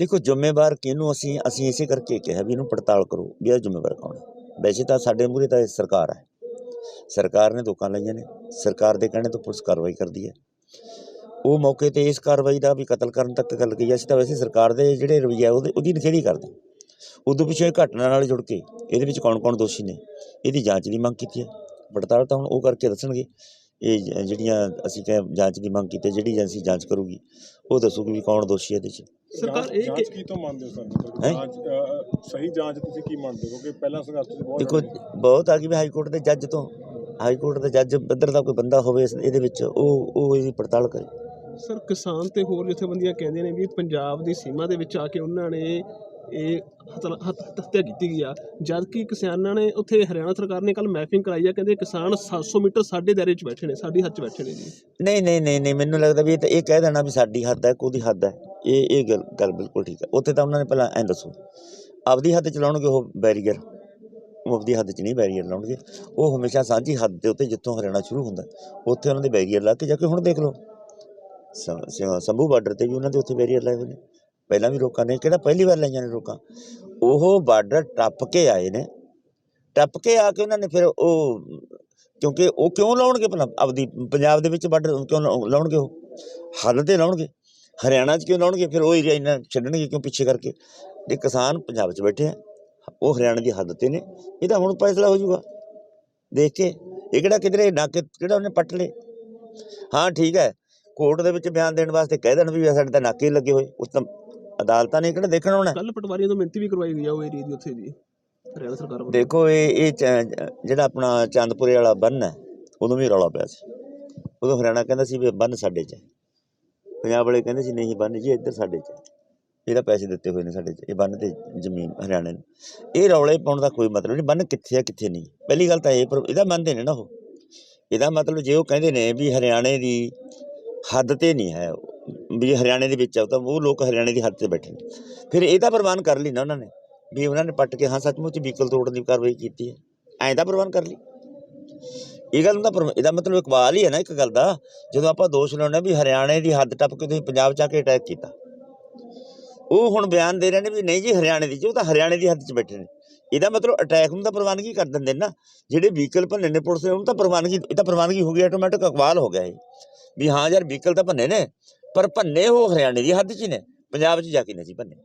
ਦੇਖੋ, ਜ਼ਿੰਮੇਵਾਰ ਕਿਹਨੂੰ ਅਸੀਂ ਅਸੀਂ ਇਸੇ ਕਰਕੇ ਕਿਹਾ ਵੀ ਇਹਨੂੰ ਪੜਤਾਲ ਕਰੋ ਵੀ ਇਹ ਜ਼ਿੰਮੇਵਾਰ ਕੌਣ ਹੈ। ਵੈਸੇ ਤਾਂ ਸਾਡੇ ਮੂਹਰੇ ਤਾਂ ਇਹ ਸਰਕਾਰ ਹੈ। ਸਰਕਾਰ ਨੇ ਦੋਕਾਂ ਲਈਆਂ ਨੇ। ਸਰਕਾਰ ਦੇ ਕਹਿਣੇ ਤੋਂ ਪੁਲਿਸ ਕਾਰਵਾਈ ਕਰਦੀ ਹੈ। ਉਹ ਮੌਕੇ ਤੇ ਇਸ ਕਾਰਵਾਈ ਦਾ ਵੀ ਕਤਲ ਕਰਨ ਤੱਕ ਗੱਲ ਗਈ ਅਸੀਂ ਤਾਂ ਵੈਸੇ ਸਰਕਾਰ ਦੇ ਜਿਹੜੇ ਰਵੱਈਆ, ਉਹਦੇ, ਉਹਦੀ ਨਖੇੜੀ ਕਰਦੇ ਉਦੋਂ ਪਿੱਛੇ ਇਹ ਘਟਨਾ ਨਾਲ ਜੁੜ ਕੇ ਇਹਦੇ ਵਿੱਚ ਕੌਣ-ਕੌਣ ਦੋਸ਼ੀ ਨੇ, ਇਹਦੀ ਜਾਂਚ ਦੀ ਮੰਗ ਕੀਤੀ ਹੈ। ਪੜਤਾਲ ਤਾਂ ਹੁਣ ਉਹ ਕਰਕੇ ਦੱਸਣਗੇ। ਇਹ ਜਿਹੜੀਆਂ ਅਸੀਂ ਕਹੇ ਜਾਂਚ ਦੀ ਮੰਗ ਕੀਤੀ ਹੈ, ਜਿਹੜੀ ਏਜੰਸੀ ਜਾਂਚ ਕਰੂਗੀ ਉਹ ਦੱਸੂਗੀ ਵੀ ਕੌਣ ਦੋਸ਼ੀ ਹੈ ਇਹਦੇ 'ਚ। ਸਰਕਾਰ ਇਹ ਜਾਂਚ ਕਿ ਕੀ ਤੋਂ ਮੰਨਦੇ ਹੋ ਸਰ? ਜਾਂਚ ਅ, ਸਹੀ ਜਾਂਚ ਤੁਸੀਂ ਕੀ ਮੰਨਦੇ ਹੋ? ਕਿ ਪਹਿਲਾਂ ਸੰਘਰਸ਼ ਚ ਬਹੁਤ ਦੇਖੋ ਬਹੁਤ ਆ ਗਈ ਵੀ ਹਾਈ ਕੋਰਟ ਦੇ ਜੱਜ ਤੋਂ। ਹਾਈ ਕੋਰਟ ਦੇ ਜੱਜ ਇੱਧਰ ਦਾ ਕੋਈ ਬੰਦਾ ਹੋਵੇ ਇਸ- ਇਹਦੇ ਵਿੱਚ ਉਹ ਉਹ ਇਹਦੀ ਪੜਤਾਲ ਕਰੇ। ਸਰ ਕਿਸਾਨ ਤੇ ਹੋਰ ਜਥੇਬੰਦੀਆਂ ਕਹਿੰਦੇ ਨੇ ਵੀ ਪੰਜਾਬ ਦੀ ਸੀਮਾ ਦੇ ਵਿੱਚ ਆ ਕੇ ਉਹਨਾਂ ਨੇ ਇਹ ਹਤਲ- ਹੱਤ- ਹੱਤਿਆ ਕੀਤੀ ਗਈ ਆ। ਜਦ ਕਿ ਕਿਸਾਨਾਂ ਨੇ ਉੱਥੇ ਹਰਿਆਣਾ ਸਰਕਾਰ ਨੇ ਕੱਲ ਮੈਪਿੰਗ ਕਰਾਈ ਆ, ਕਹਿੰਦੇ ਕਿਸਾਨ 700 ਮੀਟਰ ਸਾਡੇ ਦਾਇਰੇ 'ਚ ਬੈਠੇ ਨੇ, ਸਾਡੀ ਹੱਦ 'ਚ ਬੈਠੇ ਨੇ ਜੀ। ਨਹੀਂ ਨਹੀਂ ਨਹੀਂ ਨਹੀਂ, ਮੈਨੂੰ ਲੱਗਦਾ ਵੀ ਇਹ ਤਾਂ ਇਹ ਕਹਿ ਦੇਣਾ ਵੀ ਸਾਡੀ ਹੱਦ ਹੈ ਕੋਈ ਹੱਦ ਹੈ। ਇਹ ਇਹ ਗੱਲ ਗੱਲ ਬਿਲਕੁਲ ਠੀਕ ਹੈ। ਉੱਥੇ ਤਾਂ ਉਹਨਾਂ ਨੇ ਪਹਿਲਾਂ ਐਂ ਦੱਸੋ, ਆਪਦੀ ਹੱਦ ਚ ਲਾਉਣਗੇ ਉਹ ਬੈਰੀਅਰ? ਉਹ ਆਪਦੀ ਹੱਦ ਚ ਨਹੀਂ ਬੈਰੀਅਰ ਲਾਉਣਗੇ। ਉਹ ਹਮੇਸ਼ਾ ਸਾਂਝੀ ਹੱਦ ਦੇ ਉੱਤੇ ਜਿੱਥੋਂ ਹਰਿਆਣਾ ਸ਼ੁਰੂ ਹੁੰਦਾ, ਉੱਥੇ ਉਹਨਾਂ ਦੇ ਬੈਰੀਅਰ ਲਾ ਕੇ ਜਾ ਕੇ ਹੁਣ ਦੇਖ ਲਓ। ਸ- ਸ- ਸੰਭੂ ਬਾਰਡਰ ਤੇ ਵੀ ਉਹਨਾਂ ਦੇ ਉੱਥੇ ਬੈਰੀਅਰ ਲਾਏ ਹੋਏ ਨੇ। ਪਹਿਲਾਂ ਵੀ ਰੋਕਾਂ ਨੇ, ਕਿਹੜਾ ਪਹਿਲੀ ਵਾਰ ਲਾਈਆਂ ਨੇ ਰੋਕਾਂ? ਉਹ ਬਾਰਡਰ ਟੱਪ ਕੇ ਆਏ ਨੇ। ਟੱਪ ਕੇ ਆ ਕੇ ਉਹਨਾਂ ਨੇ ਫਿਰ ਉਹ, ਕਿਉਂਕਿ ਉਹ ਕਿਉਂ ਲਾਉਣਗੇ ਭਲਾ? ਆਪਦੀ ਪੰਜਾਬ ਦੇ ਵਿੱਚ ਬਾਰਡਰ ਕਿਉਂ ਲਾਉ- ਲਾਉਣਗੇ ਉਹ? ਹੱਲ ਤੇ ਲਾਉਣਗੇ। ਹਰਿਆਣਾ 'ਚ ਕਿਉਂ ਲਾਉਣਗੇ? ਫਿਰ ਉਹ ਏਰੀਆ ਇੰਨਾ ਛੱਡਣਗੇ ਕਿਉਂ ਪਿੱਛੇ ਕਰਕੇ? ਇਹ ਕਿਸਾਨ ਪੰਜਾਬ 'ਚ ਬੈਠੇ ਆ। ਉਹ ਹਰਿਆਣਾ ਦੀ ਹੱਦ ਤੇ ਨੇ। ਇਹਦਾ ਹੁਣ ਫੈਸਲਾ ਹੋ ਜਾਊਗਾ। ਦੇਖ ਕੇ। ਇਹ ਕਿਹੜਾ ਕਿਧਰੇ ਨਾਕੇ ਕਿਹੜਾ ਉਹਨੇ ਪੱਟ ਲਏ? ਹਾਂ, ਠੀਕ ਹੈ। ਕੋਰਟ ਦੇ ਵਿੱਚ ਬਿਆਨ ਦੇਣ ਵਾਸਤੇ ਕਹਿ ਦੇਣ ਵੀ ਸਾਡੇ ਤਾਂ ਨਾਕੇ ਲੱਗੇ ਹੋਏ। ਉਸ ਤਾਂ ਅਦਾਲਤਾਂ ਨੇ ਕਿਹੜਾ ਦੇਖਣ ਆਉਣਾ ਕੱਲ ਪਟਵਾਰੀਆਂ ਤੋਂ ਮਿਹਨਤੀ ਵੀ ਕਰਵਾਈ ਗਈ ਆ ਉਹ ਏਰੀਆ ਦੀ ਉੱਥੇ ਦੀ ਹਰਿਆਣਾ ਸਰਕਾਰ ਵੱਲੋਂ। ਦੇਖੋ ਇਹ ਇਹ ਚ- ਜਿਹੜਾ ਆਪਣਾ ਚੰਦਪੁਰੇ ਵਾਲਾ ਬੰਨ ਹੈ ਉਦੋਂ ਵੀ ਰੌਲਾ ਪਿਆ ਸੀ। ਉਦੋਂ ਹਰਿਆਣਾ ਕਹਿੰਦਾ ਸੀ ਵੀ ਬੰਨ ਸਾਡੇ 'ਚ ਹੈ। ਪੰਜਾਬ ਵਾਲੇ ਕਹਿੰਦੇ ਸੀ ਨਹੀਂ ਬੰਨ ਜੀ ਇੱਧਰ ਸਾਡੇ 'ਚ ਹੈ। ਇਹਦਾ ਪੈਸੇ ਦਿੱਤੇ ਹੋਏ ਨੇ ਸਾਡੇ 'ਚ ਇਹ ਬੰਨ ਤੇ ਜ਼ਮੀਨ ਹਰਿਆਣੇ ਨੂੰ। ਇਹ ਰੌਲੇ ਪਾਉਣ ਦਾ ਕੋਈ ਮਤਲਬ ਨਹੀਂ ਬੰਨ ਕਿੱਥੇ ਹੈ ਕਿੱਥੇ ਨਹੀਂ। ਪਹਿਲੀ ਗੱਲ ਤਾਂ ਇਹ ਪਰ ਇਹਦਾ ਮੰਨਦੇ ਨੇ ਨਾ ਉਹ। ਇਹਦਾ ਮਤਲਬ ਜੇ ਉਹ ਕਹਿੰਦੇ ਨੇ ਵੀ ਹਰਿਆਣੇ ਦੀ ਹੱਦ ਤੇ ਨਹੀਂ ਹੈ ਵੀ ਹਰਿਆਣੇ ਦੇ ਵਿੱਚ ਆ, ਤਾਂ ਉਹ ਲੋਕ ਹਰਿਆਣੇ ਦੀ ਹੱਦ ਤੇ ਬੈਠੇ ਨੇ। ਫਿਰ ਇਹ ਤਾਂ ਪ੍ਰਵਾਨ ਕਰ ਲਈ ਨਾ ਉਹਨਾਂ ਨੇ, ਵੀ ਉਹਨਾਂ ਨੇ ਪੱਟ ਕੇ, ਹਾਂ, ਸੱਚਮੁੱਚ ਵਹੀਕਲ ਤੋੜਨ ਦੀ ਕਾਰਵਾਈ ਕੀਤੀ ਹੈ। ਐਂ ਤਾਂ ਪ੍ਰਵਾਨ ਕਰ ਲਈ। ਇਹ ਗੱਲ ਦਾ ਇਹਦਾ ਮਤਲਬ ਇਕਬਾਲ ਹੀ ਹੈ ਨਾ ਇੱਕ ਗੱਲ ਦਾ, ਜਦੋਂ ਆਪਾਂ ਦੋਸ਼ ਲਾਉਂਦੇ ਹਾਂ ਵੀ ਹਰਿਆਣੇ ਦੀ ਹੱਦ ਟੱਪ ਕੇ ਤੁਸੀਂ ਪੰਜਾਬ ਚ ਆ ਕੇ ਅਟੈਕ ਕੀਤਾ। ਉਹ ਹੁਣ ਬਿਆਨ ਦੇ ਰਹੇ ਨੇ ਵੀ ਨਹੀਂ ਜੀ, ਹਰਿਆਣੇ ਦੀ ਜੀ ਤਾਂ ਹਰਿਆਣੇ ਦੀ ਹੱਦ 'ਚ ਬੈਠੇ ਨੇ। ਇਹਦਾ ਮਤਲਬ ਅਟੈਕ ਨੂੰ ਤਾਂ ਪ੍ਰਵਾਨਗੀ ਕਰ ਦਿੰਦੇ ਨੇ ਨਾ। ਜਿਹੜੇ ਵਹੀਕਲ ਭੰਨੇ ਨੇ ਪੁਲਿਸ ਨੇ ਉਹਨੂੰ ਤਾਂ ਪ੍ਰਵਾਨਗੀ, ਇਹ ਤਾਂ ਪ੍ਰਵਾਨਗੀ ਹੋ ਗਈ ਆਟੋਮੈਟਿਕ ਅਕਵਾਲ ਹੋ ਗਿਆ ਇਹ। ਵੀ ਹਾਂ ਯਾਰ, ਵਹੀਕਲ ਤਾਂ ਭੰਨੇ ਨੇ ਪਰ ਭੰਨੇ ਉਹ ਹਰਿਆਣੇ ਦੀ ਹੱਦ 'ਚ ਹੀ ਨੇ। ਪੰਜਾਬ 'ਚ ਜਾ ਕੇ ਨਹੀਂ ਸੀ ਭੰਨੇ।